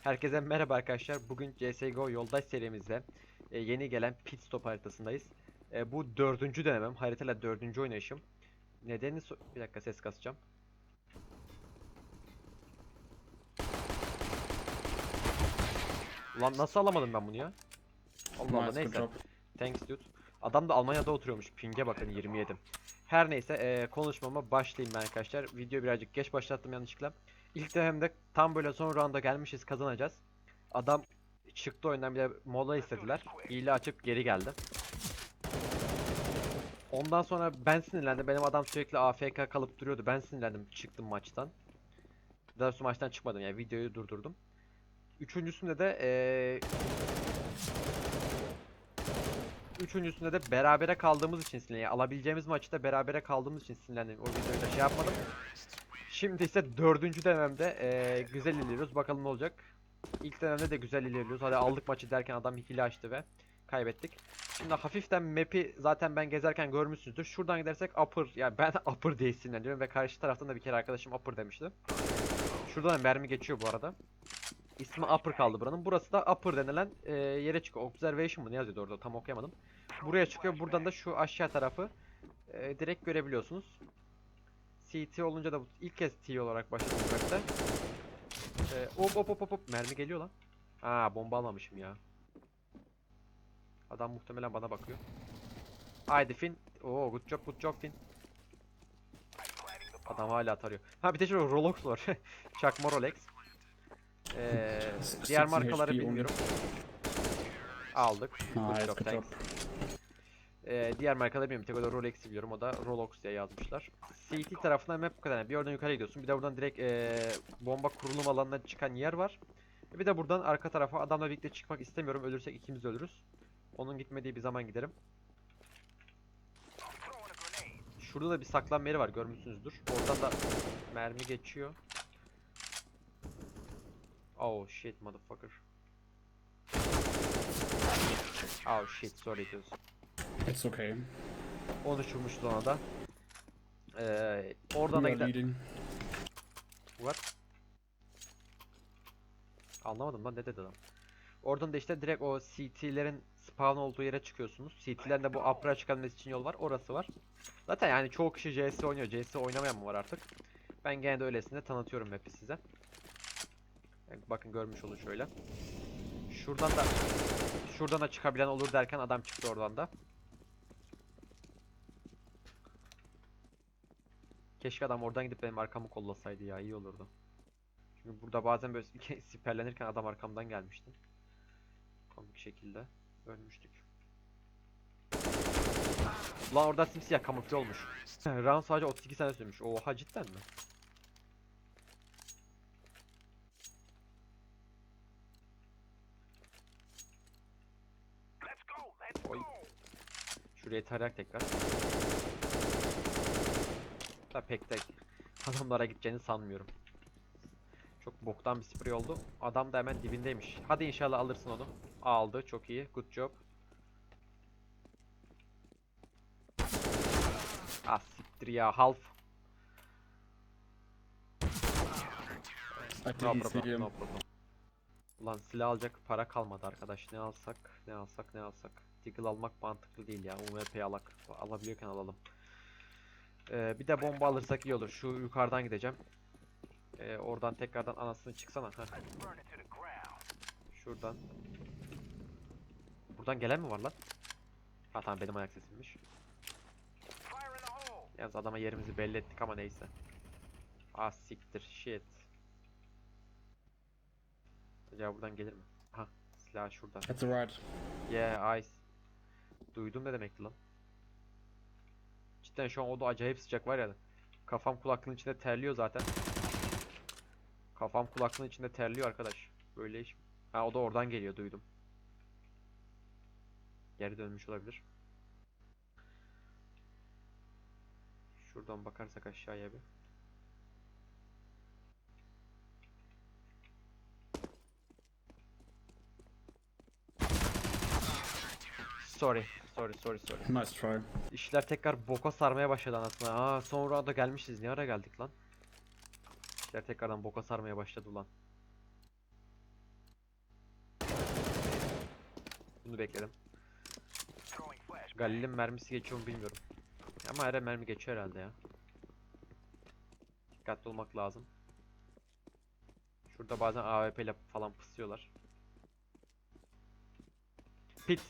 Herkese merhaba arkadaşlar. Bugün CSGO yoldaş serimizde e, yeni gelen pit stop haritasındayız. E, bu dördüncü denemem. Haritayla dördüncü oynayışım. Nedeni so- bir dakika ses kasacağım. Ulan nasıl alamadım ben bunu ya? Allah Allah Nice, neyse. Thanks dude. Adam da Almanya'da oturuyormuş. Ping'e bakın 27. Her neyse e, konuşmama başlayayım ben arkadaşlar. Video birazcık geç başlattım yanlışlıkla. İlk dönemde tam böyle son rounda gelmişiz kazanacağız. Adam çıktı oyundan bir de mola istediler. Hile açıp geri geldi. Ondan sonra ben sinirlendim. Benim adam sürekli AFK kalıp duruyordu. Ben sinirlendim çıktım maçtan. Daha doğrusu maçtan çıkmadım yani videoyu durdurdum. Üçüncüsünde de eee Üçüncüsünde de berabere kaldığımız için sinirlendim. Yani alabileceğimiz maçta berabere kaldığımız için sinirlendim. O videoyu da şey yapmadım. Şimdi ise dördüncü dönemde eee, güzel ilerliyoruz. Bakalım ne olacak. İlk dönemde de güzel ilerliyoruz. Hadi aldık maçı derken adam hile açtı ve kaybettik. Şimdi hafiften map'i zaten ben gezerken görmüşsünüzdür. Şuradan gidersek upper. Yani ben upper diye sinirleniyorum ve karşı taraftan da bir kere arkadaşım upper demişti. Şuradan da mermi geçiyor bu arada. İsmi upper kaldı buranın. Burası da upper denilen eee, yere çıkıyor. Observation mı ne yazıyordu orada tam okuyamadım. Buraya çıkıyor. Buradan da şu aşağı tarafı eee, direkt görebiliyorsunuz. CT olunca da bu ilk kez T olarak başladım bu map'te. Ee, hop hop hop hop mermi geliyor lan. Aa bomba almamışım ya. Adam muhtemelen bana bakıyor. Haydi Fin. Oo good job good job Fin. Adam hala tarıyor. Ha bir de şurada Rolex var. Çakma Rolex. Ee, diğer 60 markaları bilmiyorum. Aldık. Good job thanks. Ee, diğer markaları bilmiyorum. Tek o da Rolex'i biliyorum. O da Rolex diye yazmışlar. CT tarafından map bu kadar. Bir oradan yukarı gidiyorsun. Bir de buradan direkt ee, bomba kurulum alanına çıkan yer var. Bir de buradan arka tarafa adamla birlikte çıkmak istemiyorum. Ölürsek ikimiz ölürüz. Onun gitmediği bir zaman giderim. Şurada da bir saklanma yeri var. Görmüşsünüzdür. Oradan da mermi geçiyor. Oh shit motherfucker. Oh shit sorry diyorsun. It's okay. Onu uçurmuştu ona da. Ee, oradan da gider. What? Anlamadım lan ne dedi adam. Oradan da işte direkt o CT'lerin spawn olduğu yere çıkıyorsunuz. CT'lerin de bu upper'a çıkabilmesi için yol var. Orası var. Zaten yani çoğu kişi CS oynuyor. CS oynamayan mı var artık? Ben gene de öylesine tanıtıyorum map'i size. Yani bakın görmüş olun şöyle. Şuradan da şuradan da çıkabilen olur derken adam çıktı oradan da. Keşke adam oradan gidip benim arkamı kollasaydı ya iyi olurdu. Çünkü burada bazen böyle siperlenirken adam arkamdan gelmişti. Komik şekilde ölmüştük. Lan orada simsiyah kamufle olmuş. Round sadece 32 saniye sürmüş. Oha cidden mi? Oy. Şuraya tarayak tekrar. Da pek de adamlara gideceğini sanmıyorum. Çok boktan bir sprey oldu. Adam da hemen dibindeymiş. Hadi inşallah alırsın onu. Aldı. Çok iyi. Good job. Ah siktir ya. Half. No problem. No problem. Ulan silah alacak para kalmadı arkadaş. Ne alsak? Ne alsak? Ne alsak? Deagle almak mantıklı değil ya. UMP alak. Alabiliyorken alalım. Ee, bir de bomba alırsak iyi olur. Şu yukarıdan gideceğim. Ee, oradan tekrardan anasını çıksana. Heh. Şuradan. Buradan gelen mi var lan? Ha tamam benim ayak sesimmiş. Yalnız adama yerimizi belli ettik ama neyse. Ah siktir shit. Acaba buradan gelir mi? Ha silah şurada. At the right. Yeah ice. Duydum ne demekti lan? Cidden şu an o da acayip sıcak var ya. Kafam kulaklığın içinde terliyor zaten. Kafam kulaklığın içinde terliyor arkadaş. Böyle iş. Ha o da oradan geliyor duydum. Geri dönmüş olabilir. Şuradan bakarsak aşağıya bir. Sorry. Sorry sorry sorry. Nice try. İşler tekrar boka sarmaya başladı anasını. Aa son rounda gelmişiz. Ne ara geldik lan? İşler tekrardan boka sarmaya başladı lan. Bunu bekledim. Galil'in mermisi geçiyor mu bilmiyorum. Ama her mermi geçiyor herhalde ya. Dikkatli olmak lazım. Şurada bazen AWP ile falan pısıyorlar. Pit.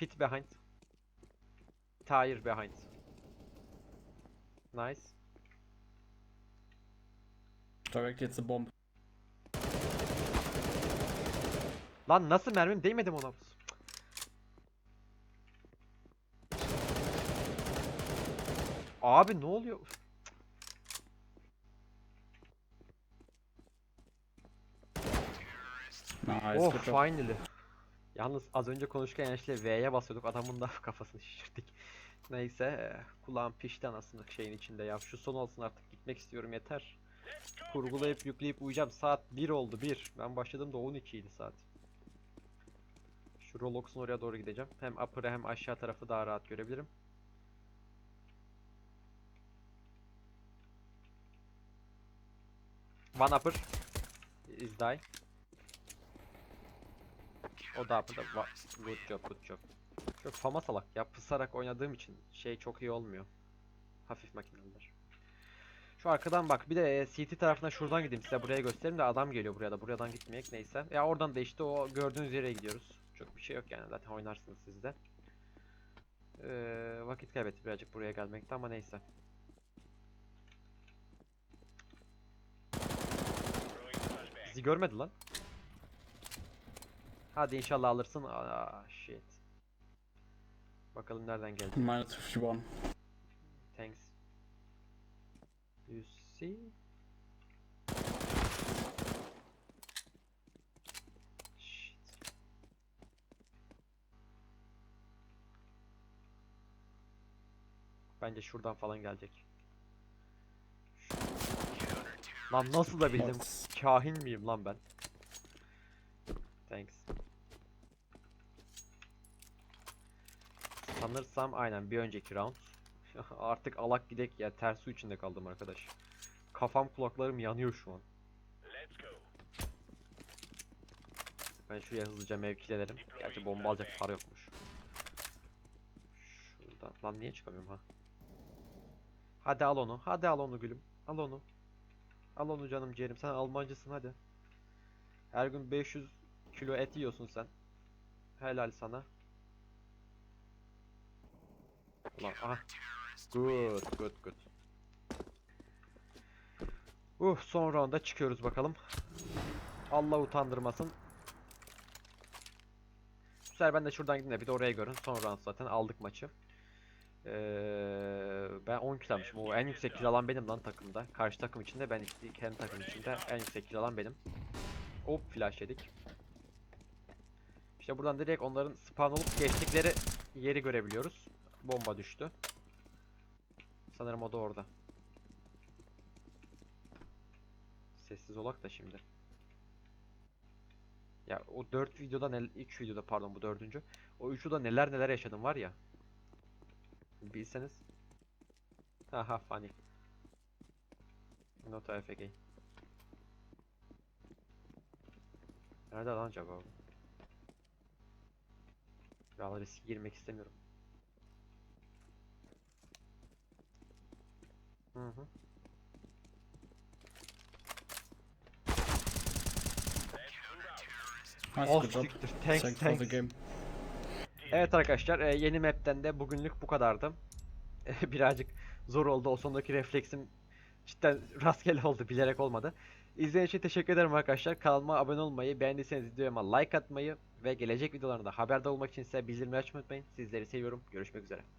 Pit behind. Tire behind. Nice. Directly it's a bomb. Lan nasıl mermim değmedim ona? Abi ne oluyor? Nice, oh good job. finally. Yalnız az önce konuşurken yanlışlıkla V'ye basıyorduk adamın da kafasını şişirdik. Neyse eh, kulağım pişti anasını şeyin içinde ya. Şu son olsun artık gitmek istiyorum yeter. Kurgulayıp yükleyip uyuyacağım. Saat 1 oldu 1. Ben başladığımda 12 idi saat. Şu Roblox'un oraya doğru gideceğim. Hem upper'ı hem aşağı tarafı daha rahat görebilirim. One upper is die. O da. Va- Good job, good job. Çok fama salak ya. Pısarak oynadığım için şey çok iyi olmuyor. Hafif makineler. Şu arkadan bak. Bir de e, CT tarafına şuradan gideyim size buraya göstereyim de adam geliyor buraya da. Buradan gitmeyek neyse. Ya oradan da işte o gördüğünüz yere gidiyoruz. Çok bir şey yok yani zaten oynarsınız siz de. Ee, vakit kaybettim birazcık buraya gelmekte ama neyse. Bizi görmedi lan. Hadi inşallah alırsın. Aa shit. Bakalım nereden geldi. Minus 51. Thanks. You see? Shit. Bence şuradan falan gelecek. Lan nasıl da bildim? Kahin miyim lan ben? Sanırsam aynen bir önceki round. Artık alak gidek ya ters su içinde kaldım arkadaş. Kafam kulaklarım yanıyor şu an. Ben şuraya hızlıca mevkilerim. Gerçi bomba alacak para yokmuş. Şuradan. Lan niye çıkamıyorum ha? Hadi al onu. Hadi al onu gülüm. Al onu. Al onu canım ciğerim. Sen Almancısın hadi. Her gün 500 kilo et yiyorsun sen. Helal sana. Ulan ah. Good, good, good. Uh, son rounda çıkıyoruz bakalım. Allah utandırmasın. Sefer ben de şuradan gideyim de bir de oraya görün. Son round zaten aldık maçı. Ee, ben 10 kill almışım. O en yüksek kill alan benim lan takımda. Karşı takım içinde ben iki- kendi takım içinde en yüksek kill alan benim. Hop flash yedik. İşte buradan direkt onların spawn olup geçtikleri yeri görebiliyoruz. Bomba düştü. Sanırım o da orada. Sessiz olak da şimdi. Ya o 4 videoda ne 3 videoda pardon bu dördüncü. O üçü de neler neler yaşadım var ya. Bilseniz. Haha funny. Not AFK. Nerede lan acaba? bu? Risk girmek istemiyorum. Hı hı. Nice, Oh good job. siktir. Thanks Thanks for the thanks. game. Evet arkadaşlar e, yeni map'ten de bugünlük bu kadardı. E, Birazcık zor oldu o sondaki refleksim cidden rastgele oldu bilerek olmadı. İzlediğiniz için teşekkür ederim arkadaşlar. Kanalıma abone olmayı, beğendiyseniz videoma like atmayı ve gelecek videolarında haberdar olmak için ise bildirimleri açmayı unutmayın. Sizleri seviyorum. Görüşmek üzere.